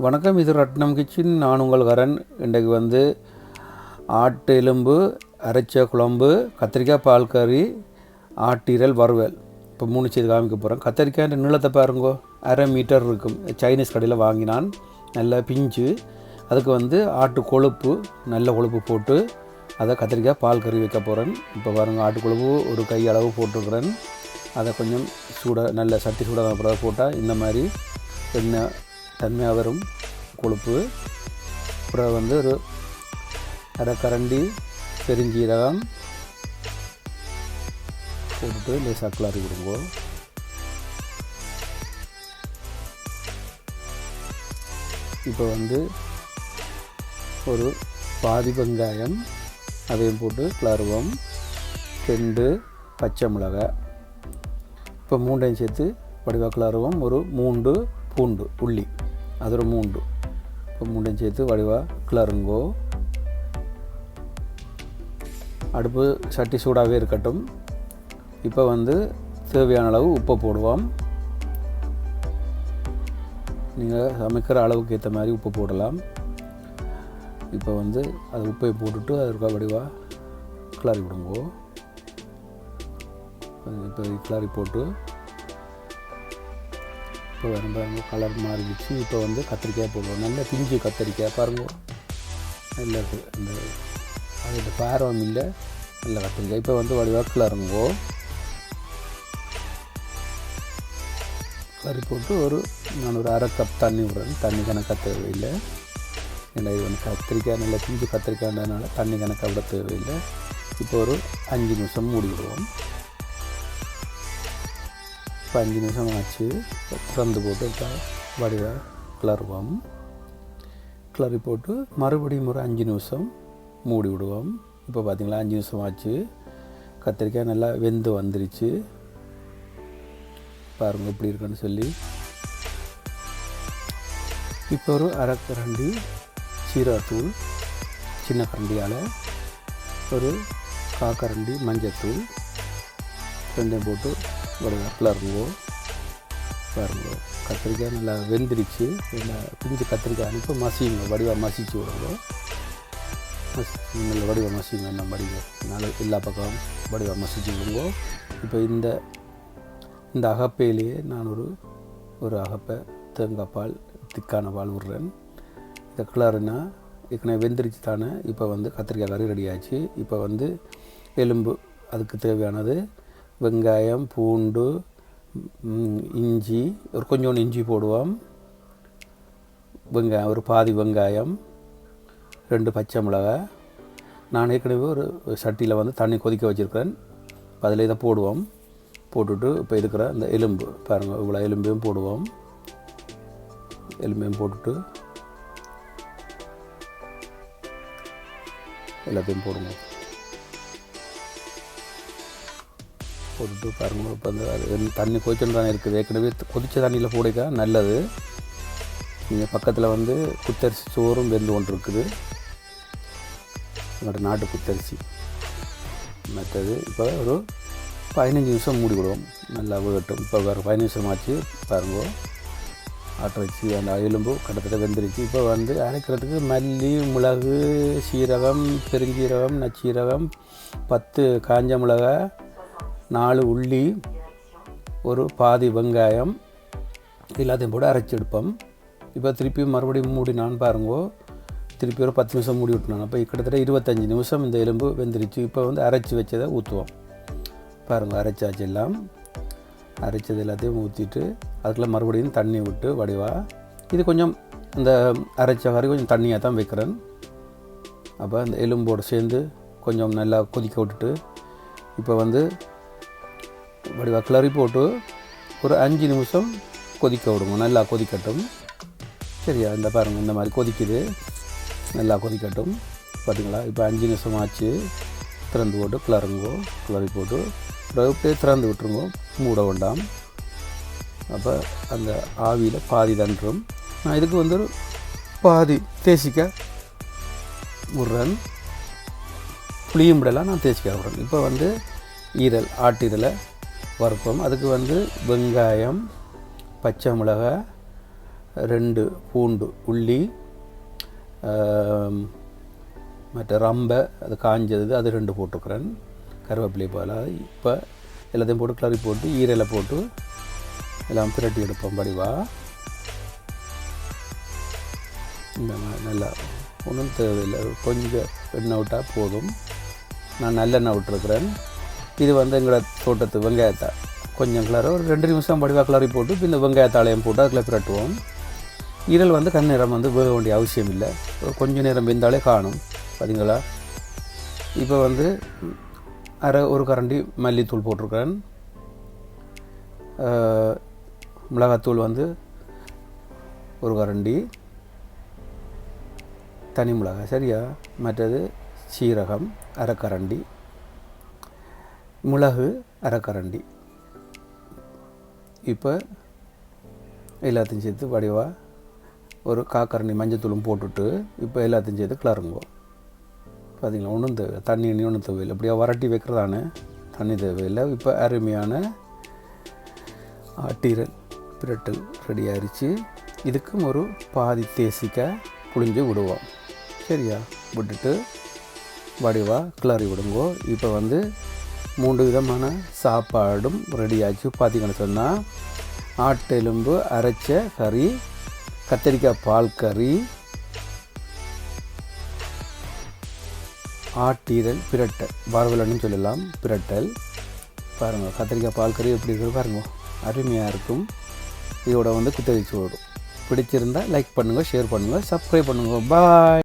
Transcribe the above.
வணக்கம் இது ரட்னம் கிச்சன். நான் உங்கள் கரன் இன்றைக்கு வந்து ஆட்டு எலும்பு அரைச்ச குழம்பு கத்திரிக்காய் பால் கறி ஆட்டீரல் வறுவல். இப்போ மூணு செய்து காமிக்க போகிறேன் கத்திரிக்காய் நீளத்தை பாருங்கோ. அரை மீட்டர் இருக்கும். சைனீஸ் கடையில் வாங்கினான். நல்லா பிஞ்சு. அதுக்கு வந்து ஆட்டு கொழுப்பு நல்ல கொழுப்பு போட்டு அதை கத்திரிக்காய் பால் கறி வைக்க போகிறேன் இப்போ பாருங்கள் ஆட்டு கொழுப்பு ஒரு கை அளவு போட்டிருக்கிறேன். அதை கொஞ்சம் சூட நல்ல சட்டி சூடாக அப்புறம் போட்டால் இந்த மாதிரி எண்ணெய் தன்மையாக வரும் கொழுப்பு. அப்புறம் வந்து ஒரு அரை கரண்டி பெருஞ்சீரகம் போட்டுட்டு லேசாக கிளறி விடுங்க இப்போ வந்து ஒரு பாதி வெங்காயம் அதையும் போட்டு கிளறுவோம். ரெண்டு பச்சை மிளகாய். இப்போ மூண்டையும் சேர்த்து வடிவாக கிளறுவோம். ஒரு மூண்டு பூண்டு உள்ளி. அது மூண்டு இப்போ மூண்டையும் சேர்த்து வடிவாக கிளறுங்கோ அடுப்பு சட்டி சூடாகவே இருக்கட்டும் இப்போ வந்து தேவையான அளவு உப்பை போடுவோம் நீங்கள் சமைக்கிற அளவுக்கு ஏற்ற மாதிரி உப்பு போடலாம் இப்போ வந்து அது உப்பை போட்டுட்டு அதற்கு வடிவாக கிளறி விடுங்கோ இப்போ கிளறி போட்டு இப்போ வரும் கலர் மாறிடுச்சு. இப்போ வந்து கத்திரிக்காய் போடுவோம். நல்ல பிஞ்சு கத்திரிக்காய் பாருங்கள் நல்லா இருக்குது அந்த அதில் பாரம் இல்லை. நல்ல கத்திரிக்காய். இப்போ வந்து வடிவாக கிளறுங்கோ கறி போட்டு ஒரு நான் ஒரு அரை கப் தண்ணி விடுறேன். தண்ணி கணக்காக தேவையில்லை. ஏன்னா இது வந்து கத்திரிக்காய் நல்ல பிஞ்சு கத்திரிக்காய்ன்றதுனால தண்ணி கணக்காக விட தேவையில்லை. இப்போ ஒரு அஞ்சு நிமிஷம் மூடி விடுவோம் இப்போ அஞ்சு நிமிஷம் ஆச்சு திறந்து போட்டு இப்போ வடிவாக கிளறுவோம் கிளறி போட்டு மறுபடியும் ஒரு அஞ்சு நிமிஷம் மூடி விடுவோம் இப்போ பார்த்திங்களா அஞ்சு நிமிஷம் ஆச்சு கத்திரிக்காய் நல்லா வெந்து வந்துருச்சு பாருங்கள் எப்படி இருக்குன்னு சொல்லி இப்போ ஒரு அரை கரண்டி சீராத்தூள் சின்ன கரண்டியால் ஒரு காக்கரண்டி மஞ்சத்தூள் ரெண்டையும் போட்டு ஒரு இருக்கும் பாருங்க கத்திரிக்காய் நல்லா வெந்துருச்சு. நல்லா பிஞ்சு கத்திரிக்காய் அனுப்பி மசிங்க வடிவாக மசிச்சு விடுங்க. மசி நல்ல வடிவாக மசிங்க என்ன வடிவ. நல்ல எல்லா பக்கம் வடிவாக மசிச்சு விடுங்க. இப்போ இந்த இந்த அகப்பையிலேயே நான் ஒரு ஒரு அகப்பை தேங்காய் பால் திக்கான பால் விடுறேன். இந்த கிளறுனா ஏற்கனவே வெந்துருச்சு தானே? இப்போ வந்து கத்திரிக்காய் கறி ரெடி ஆச்சு. இப்போ வந்து எலும்பு அதுக்கு தேவையானது வெங்காயம் பூண்டு இஞ்சி ஒரு கொஞ்சோண்டு இஞ்சி போடுவோம். வெங்காயம் ஒரு பாதி வெங்காயம் ரெண்டு பச்சை மிளகாய் நான் ஏற்கனவே ஒரு சட்டியில் வந்து தண்ணி கொதிக்க வச்சுருக்கிறேன். அதில் இதை போடுவோம். போட்டுட்டு இப்போ இருக்கிற இந்த எலும்பு பாருங்கள் இவ்வளோ எலும்பையும் போடுவோம். எலும்பையும் போட்டுட்டு எல்லாத்தையும் போடுவோம். போட்டுட்டு பாருங்க இப்போ அந்த அது தண்ணி கொதிச்சுன்னு தான் இருக்குது. ஏற்கனவே கொதித்த தண்ணியில் போடுக்க நல்லது. நீங்கள் பக்கத்தில் வந்து குத்தரிசி சோறும் வெந்து கொண்டு இருக்குது எங்களோட நாட்டு குத்தரிசி மற்றது இப்போ ஒரு பதினஞ்சு நிமிஷம் மூடி விடுவோம். நல்லா வேகட்டும். இப்போ வேறு பதினஞ்சு நிமிஷம் ஆச்சு பாருங்க. ஆட்டை வச்சு அந்த எலும்பு கிட்டத்தட்ட வெந்துருச்சு. இப்போ வந்து அரைக்கிறதுக்கு மல்லி மிளகு சீரகம் பெருஞ்சீரகம் நச்சீரகம் பத்து காஞ்ச மிளகாய் நாலு உள்ளி ஒரு பாதி வெங்காயம் எல்லாத்தையும் போட்டு அரைச்சி எடுப்போம். இப்போ திருப்பி மறுபடியும் மூடி நான் பாருங்கோ. திருப்பி ஒரு பத்து நிமிஷம் மூடி விட்டுனாங்க அப்போ கிட்டத்தட்ட இருபத்தஞ்சி நிமிஷம் இந்த எலும்பு வெந்துருச்சு. இப்போ வந்து அரைச்சி வச்சதை ஊற்றுவோம். பாருங்கள் அரைச்சாச்சு எல்லாம். அரைச்சது எல்லாத்தையும் ஊற்றிட்டு அதுக்குள்ளே மறுபடியும் தண்ணி விட்டு வடிவாக இது கொஞ்சம் இந்த அரைச்ச வரை கொஞ்சம் தண்ணியாக தான் வைக்கிறேன். அப்போ அந்த எலும்போடு சேர்ந்து கொஞ்சம் நல்லா கொதிக்க விட்டுட்டு இப்போ வந்து வடிவாக கிளறி போட்டு ஒரு அஞ்சு நிமிஷம் கொதிக்க விடுங்க. நல்லா கொதிக்கட்டும். சரியா? இந்த பாருங்கள் இந்த மாதிரி கொதிக்குது. நல்லா கொதிக்கட்டும். பார்த்தீங்களா இப்போ அஞ்சு நிமிஷம் ஆச்சு. திறந்து போட்டு கிளறுங்கோ. கிளறி போட்டு அப்படியே திறந்து விட்டுருங்க. மூட வேண்டாம். அப்போ அந்த ஆவியில் பாதி தன்றும் நான் இதுக்கு வந்து ஒரு பாதி தேசிக்க விட்றேன். புளியும் விடலாம் நான் தேசிக்க விட்றேன். இப்போ வந்து ஈரல் ஆட்டீரலை வறுப்போம் அதுக்கு வந்து வெங்காயம் பச்சை மிளகாய் ரெண்டு பூண்டு உள்ளி மற்ற ரம்பை அது காஞ்சது அது ரெண்டு போட்டுக்கிறேன். கருவேப்பிலை போல். இப்போ எல்லாத்தையும் போட்டு கிளறி போட்டு ஈரலை போட்டு எல்லாம் திரட்டி எடுப்போம். படிவா இந்த மாதிரி நல்லா ஒன்றும் தேவையில்லை. கொஞ்சம் எண்ணெய் விட்டால் போதும். நான் நல்லெண்ணெய் விட்டுருக்குறேன். இது வந்து எங்களோட தோட்டத்து வெங்காயத்தை கொஞ்சம் கிளற ஒரு ரெண்டு நிமிஷம் படிவாக கிளறி போட்டு இந்த வெங்காயத்தாளையும் போட்டு அதில் பிரட்டுவோம். ஈரல் வந்து கண்ணீரம் வந்து வேக வேண்டிய அவசியம் இல்லை. ஒரு நேரம் வெந்தாலே காணும் பார்த்தீங்களா இப்போ வந்து அரை ஒரு கரண்டி மல்லித்தூள் போட்டிருக்கிறேன். மிளகாத்தூள் வந்து ஒரு கரண்டி. தனி மிளகாய் சரியா? மற்றது சீரகம் அரைக்கரண்டி மிளகு அரைக்கரண்டி இப்போ எல்லாத்தையும் சேர்த்து வடிவாக ஒரு காக்கரண்டி மஞ்சத்தூளும் போட்டுட்டு இப்போ எல்லாத்தையும் சேர்த்து கிளறுங்கோ. பார்த்தீங்களா ஒன்றும் தேவை தண்ணி ஒன்றும் தேவையில்லை. இப்படியா வரட்டி வைக்கிறதானே. தண்ணி தேவையில்லை. இப்போ அருமையான ஆட்டீரல் பிரட்டல் ரெடி ஆயிடுச்சு இதுக்கும் ஒரு பாதி தேசிக்காய் புளிஞ்சு விடுவோம். சரியா? விட்டுட்டு வடிவாக கிளறி விடுங்கோ. இப்போ வந்து மூன்று விதமான சாப்பாடும் ரெடியாச்சு ஆச்சு பார்த்தீங்கன்னு சொன்னால் ஆட்டெலும்பு அரைச்ச கறி கத்திரிக்காய் பால் கறி ஆட்டீரல் பிரட்டல். வரவலன்னு சொல்லலாம் பிரட்டல். பாருங்கள் கத்திரிக்காய் பால் கறி எப்படி இருக்குது பாருங்கள் அருமையாக இருக்கும். இதோட வந்து குத்தரிச்சு ஓடும். பிடிச்சிருந்தா லைக் பண்ணுங்கள் ஷேர் பண்ணுங்கள் சப்ஸ்கிரைப் பண்ணுங்கள் பாய்